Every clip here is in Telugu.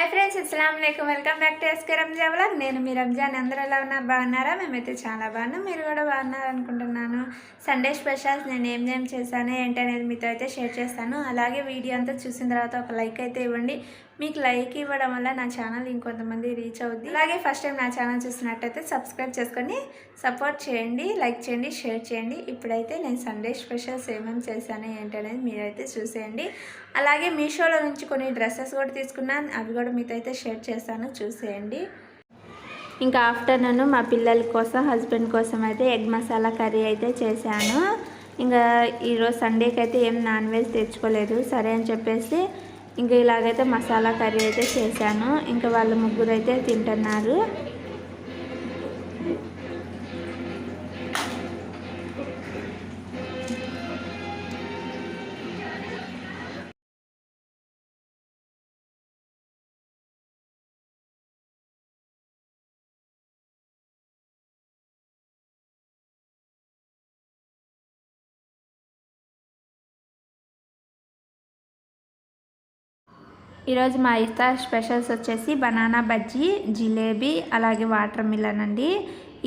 హాయ్ ఫ్రెండ్స్ అస్సలం అయికం welcome back to SK Ramza vlog నేను మీ రంజాన్ అందరూ ఎలా ఉన్నారు బాగున్నారా? మేమైతే చాలా బాగున్నాం. మీరు కూడా బాగున్నారు అనుకుంటున్నాను. సండే స్పెషల్స్ నేను ఏం ఏం చేశాను ఏంటి అనేది మీతో అయితే షేర్ చేస్తాను. అలాగే వీడియో అంతా చూసిన తర్వాత ఒక లైక్ అయితే ఇవ్వండి. మీకు లైక్ ఇవ్వడం వల్ల నా ఛానల్ ఇంకొంతమంది రీచ్ అవుద్ది. అలాగే ఫస్ట్ టైం నా ఛానల్ చూసినట్టయితే సబ్స్క్రైబ్ చేసుకొని సపోర్ట్ చేయండి లైక్ చేయండి షేర్ చేయండి. ఇప్పుడైతే నేను సండే స్పెషల్స్ ఏమేమి చేశాను ఏంటనేది మీరైతే చూసేయండి. అలాగే మీషోలో నుంచి కొన్ని డ్రెస్సెస్ కూడా తీసుకున్నాను. అవి కూడా మీతో అయితే షేర్ చేశాను. చూసేయండి. ఇంకా ఆఫ్టర్నూన్ మా పిల్లల కోసం హస్బెండ్ కోసం అయితే ఎగ్ మసాలా కర్రీ అయితే చేశాను. ఇంకా ఈరోజు సండేకి అయితే ఏం నాన్ వెజ్ తెచ్చుకోలేదు. సరే అని చెప్పేసి ఇంకా ఇలాగైతే మసాలా కర్రీ అయితే చేశాను. ఇంకా వాళ్ళ ముగ్గురు అయితే తింటున్నారు. ఈరోజు మా ఇఫ్తార్ స్పెషల్స్ వచ్చేసి బనానా బజ్జీ జిలేబీ అలాగే వాటర్ మిలన్ అండి.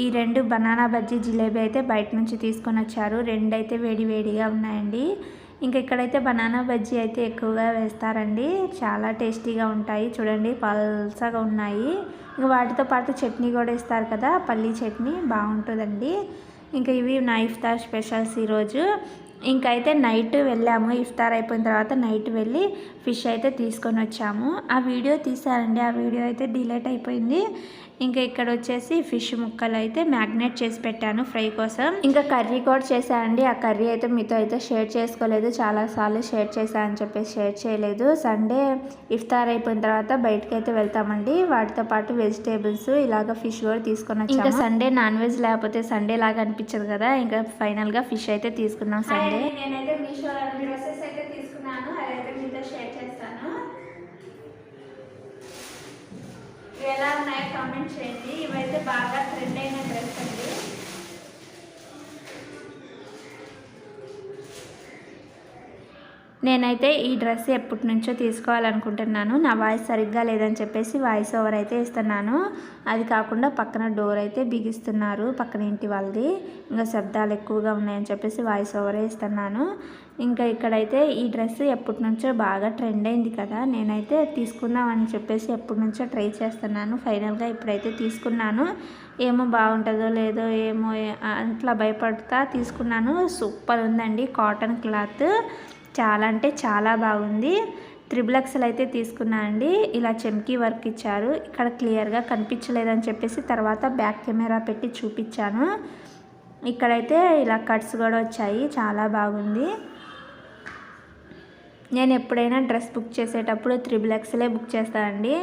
ఈ రెండు బనానా బజ్జీ జిలేబీ అయితే బయట నుంచి తీసుకొని వచ్చారు. రెండు అయితే వేడి వేడిగా ఉన్నాయండి. ఇంకా ఇక్కడైతే బనానా బజ్జీ అయితే ఎక్కువగా వేస్తారండి. చాలా టేస్టీగా ఉంటాయి. చూడండి పల్సగా ఉన్నాయి. ఇంకా వాటితో పాటు చట్నీ కూడా ఇస్తారు కదా పల్లీ చట్నీ బాగుంటుందండి. ఇంకా ఇవి నా ఇఫ్తార్ స్పెషల్స్ ఈరోజు. ఇంకైతే నైట్ వెళ్ళాము. ఇఫ్తార్ అయిపోయిన తర్వాత నైట్ వెళ్ళి ఫిష్ అయితే తీసుకొని వచ్చాము. ఆ వీడియో తీసారండి ఆ వీడియో అయితే డిలేట్ అయిపోయింది. ఇంకా ఇక్కడ వచ్చేసి ఫిష్ ముక్కలు అయితే మ్యాగ్నేట్ చేసి పెట్టాను ఫ్రై కోసం. ఇంకా కర్రీ కూడా చేశానండి. ఆ కర్రీ అయితే మీతో అయితే షేర్ చేసుకోలేదు. చాలాసార్లు షేర్ చేశాను అని చెప్పేసి షేర్ చేయలేదు. సండే ఇఫ్తార్ అయిపోయిన తర్వాత బయటకు అయితే వెళ్తామండి. వాటితో పాటు వెజిటేబుల్స్ ఇలాగ ఫిష్ కూడా తీసుకొని వచ్చాము. ఇంకా సండే నాన్ వెజ్ లేకపోతే సండే లాగా అనిపించదు కదా. ఇంకా ఫైనల్గా ఫిష్ అయితే తీసుకున్నాం సండే. నేనైతే మీషో డ్రెస్సెస్ అయితే తీసుకున్నాను అదైతే మీతో షేర్ చేస్తాను ఇవి ఎలా ఉన్నాయో కామెంట్ చేయండి. ఇవైతే బాగా ట్రెండ్ అయిన డ్రెస్ అండి. నేనైతే ఈ డ్రెస్ ఎప్పటి నుంచో తీసుకోవాలనుకుంటున్నాను. నా వాయిస్ సరిగ్గా లేదని చెప్పేసి వాయిస్ ఓవర్ అయితే ఇస్తున్నాను. అది కాకుండా పక్కన డోర్ అయితే బిగిస్తున్నారు. పక్కన ఇంటి వాళ్ళది. ఇంకా శబ్దాలు ఎక్కువగా ఉన్నాయని చెప్పేసి వాయిస్ ఓవరే ఇస్తున్నాను. ఇంకా ఇక్కడైతే ఈ డ్రెస్ ఎప్పటి నుంచో బాగా ట్రెండ్ అయింది కదా. నేనైతే తీసుకుందాం అని చెప్పేసి ఎప్పటి నుంచో ట్రై చేస్తున్నాను. ఫైనల్గా ఇప్పుడైతే తీసుకున్నాను. ఏమో బాగుంటుందో లేదో ఏమో అట్లా భయపడతా తీసుకున్నాను. సూపర్ ఉందండి కాటన్ క్లాత్ చాలా అంటే చాలా బాగుంది. త్రిబుల్ ఎక్స్ఎల్ అయితే తీసుకున్నా అండి. ఇలా చెమ్కీ వర్క్ ఇచ్చారు. ఇక్కడ క్లియర్గా కనిపించలేదని చెప్పేసి తర్వాత బ్యాక్ కెమెరా పెట్టి చూపించాను. ఇక్కడైతే ఇలా కట్స్ కూడా వచ్చాయి. చాలా బాగుంది. నేను ఎప్పుడైనా డ్రెస్ బుక్ చేసేటప్పుడు త్రిబుల్ ఎక్స్లే బుక్ చేస్తానండి.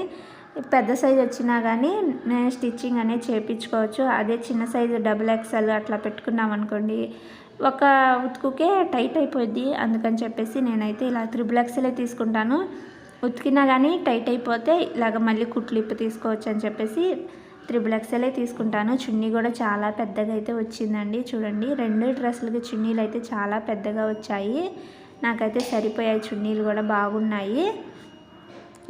పెద్ద సైజు వచ్చినా కానీ నేను స్టిచ్చింగ్ అనేది చేయించుకోవచ్చు. అదే చిన్న సైజు డబుల్ ఎక్స్ఎల్ అట్లా పెట్టుకున్నాం అనుకోండి ఒక ఉతుకుకే టైట్ అయిపోద్ది. అందుకని చెప్పేసి నేనైతే ఇలా త్రిబుల్ ఎక్స్ఎలే తీసుకుంటాను. ఉతికినా కానీ టైట్ అయిపోతే ఇలాగ మళ్ళీ కుట్లిప్పు తీసుకోవచ్చు అని చెప్పేసి త్రిబుల్ ఎక్స్ఎలే తీసుకుంటాను. చున్నీ కూడా చాలా పెద్దగా అయితే వచ్చిందండి. చూడండి రెండు డ్రెస్సులకి చున్నీలు అయితే చాలా పెద్దగా వచ్చాయి. నాకైతే సరిపోయాయి. చున్నీలు కూడా బాగున్నాయి.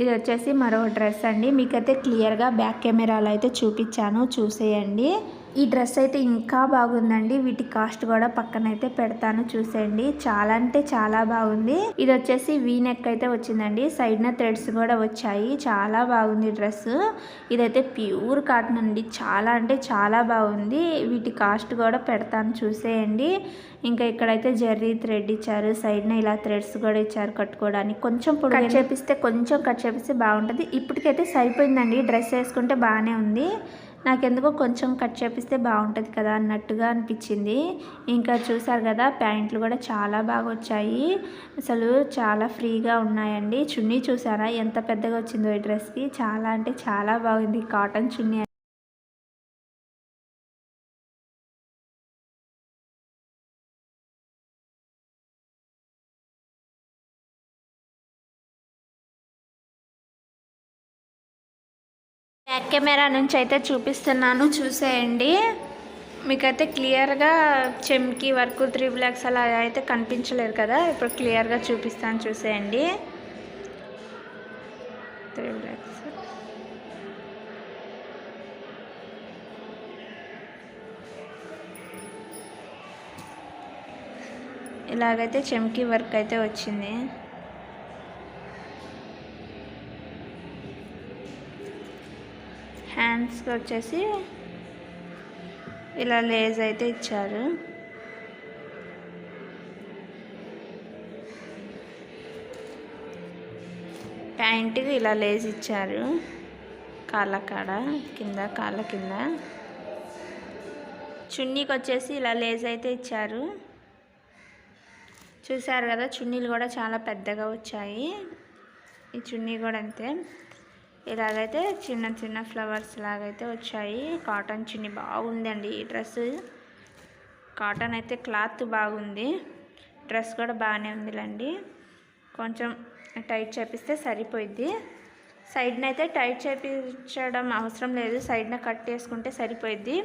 ఇది వచ్చేసి మరో డ్రెస్ అండి. మీకైతే క్లియర్గా బ్యాక్ కెమెరాలో అయితే చూపించాను. చూసేయండి. ఈ డ్రెస్ అయితే ఇంకా బాగుందండి. వీటి కాస్ట్ కూడా పక్కన అయితే పెడతాను చూసేయండి. చాలా అంటే చాలా బాగుంది. ఇది వచ్చేసి వీ నెక్ అయితే వచ్చిందండి. సైడ్న థ్రెడ్స్ కూడా వచ్చాయి. చాలా బాగుంది డ్రెస్. ఇదైతే ప్యూర్ కాటన్ అండి. చాలా అంటే చాలా బాగుంది. వీటి కాస్ట్ కూడా పెడతాను చూసేయండి. ఇంకా ఇక్కడైతే జర్రీ థ్రెడ్ ఇచ్చారు. సైడ్న ఇలా థ్రెడ్స్ కూడా ఇచ్చారు కట్టుకోవడానికి. కొంచెం పొడి కట్ చేపిస్తే కొంచెం కట్ చేపిస్తే బాగుంటుంది. ఇప్పటికైతే సరిపోయిందండి. డ్రెస్ వేసుకుంటే బాగానే ఉంది. నాకెందుకో కొంచెం కట్ చేపిస్తే బాగుంటుంది కదా అన్నట్టుగా అనిపించింది. ఇంకా చూసారు కదా ప్యాంట్లు కూడా చాలా బాగా వచ్చాయి అసలు చాలా ఫ్రీగా ఉన్నాయండి. చున్నీ చూసారా? ఎంత పెద్దగా వచ్చిందో ఈ డ్రెస్కి. చాలా అంటే చాలా బాగుంది. కాటన్ చున్నీ బ్యాక్ కెమెరా నుంచి అయితే చూపిస్తున్నాను చూసేయండి. మీకైతే క్లియర్గా చెమ్కి వర్క్ త్రీ బ్లాక్స్ అలా అయితే కనిపించలేదు కదా ఇప్పుడు క్లియర్గా చూపిస్తాను చూసేయండి. Three blocks. ఇలాగైతే చెమ్కీ వర్క్ అయితే వచ్చింది. హ్యాండ్స్కి వచ్చేసి ఇలా లేజ్ అయితే ఇచ్చారు. ప్యాంట్కి ఇలా లేజ్ ఇచ్చారు. కాళ్ళ కాడ కింద కాళ్ళ కింద. చున్నీకి వచ్చేసి ఇలా లేజ్ అయితే ఇచ్చారు. చూసారు కదా చున్నీలు కూడా చాలా పెద్దగా వచ్చాయి. ఈ చున్నీ కూడా అంతే. ఇలాగైతే చిన్న చిన్న ఫ్లవర్స్ లాగైతే వచ్చాయి. కాటన్ చిన్ని బాగుందండి ఈ డ్రెస్. కాటన్ అయితే క్లాత్ బాగుంది. డ్రెస్ కూడా బాగానే ఉందిలేండి. కొంచెం టైట్ చేపిస్తే సరిపోయిద్ది. సైడ్న అయితే టైట్ చేపించడం అవసరం లేదు. సైడ్న కట్ చేసుకుంటే సరిపోయిద్ది.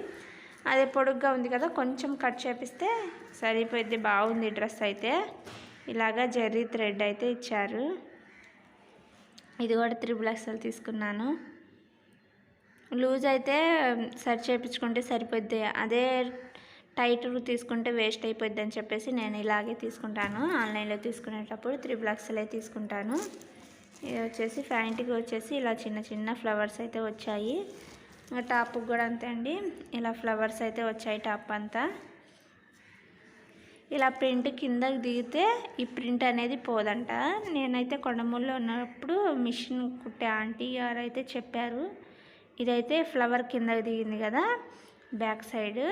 అదే పొడుగ్గా ఉంది కదా కొంచెం కట్ చేపిస్తే సరిపోయిద్ది. బాగుంది డ్రెస్ అయితే. ఇలాగా జెర్రీ థ్రెడ్ అయితే ఇచ్చారు. ఇది కూడా త్రిబుల్ ఎక్స్ఎల్ తీసుకున్నాను. లూజ్ అయితే సరి చేయించుకుంటే సరిపోద్ది. అదే టైట్ తీసుకుంటే వేస్ట్ అయిపోద్ది అని చెప్పేసి నేను ఇలాగే తీసుకుంటాను. ఆన్లైన్లో తీసుకునేటప్పుడు త్రిబుల్ ఎక్స్ఎల్ తీసుకుంటాను. ఇది వచ్చేసి ప్యాంట్కి వచ్చేసి ఇలా చిన్న చిన్న ఫ్లవర్స్ అయితే వచ్చాయి. టాప్కి కూడా అంతే అండి. ఇలా ఫ్లవర్స్ అయితే వచ్చాయి టాప్ అంతా. ఇలా ప్రింట్ కిందకి దిగితే ఈ ప్రింట్ అనేది పోదంట. నేనైతే కొండమూల్లో ఉన్నప్పుడు మిషన్ కుట్టే ఆంటీ గారు అయితే చెప్పారు. ఇదైతే ఫ్లవర్ కిందకి దిగింది కదా బ్యాక్ సైడ్.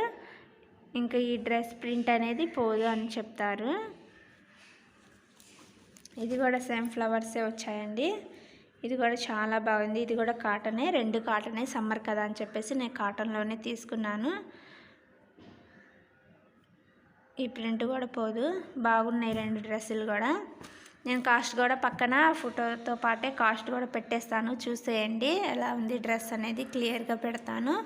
ఇంకా ఈ డ్రెస్ ప్రింట్ అనేది పోదు అని చెప్తారు. ఇది కూడా సేమ్ ఫ్లవర్సే వచ్చాయండి. ఇది కూడా చాలా బాగుంది. ఇది కూడా కాటనే రెండు కాటనే సమ్మర్ కదా అని చెప్పేసి నేను కాటన్లోనే తీసుకున్నాను. ఈ ప్రింట్ కూడా పోదు. బాగున్నాయి రెండు డ్రెస్సులు కూడా. నేను కాస్ట్ కూడా పక్కన ఫోటోతో పాటే కాస్ట్ కూడా పెట్టేస్తాను. చూసేయండి. ఎలా ఉంది డ్రెస్ అనేది క్లియర్గా పెడతాను.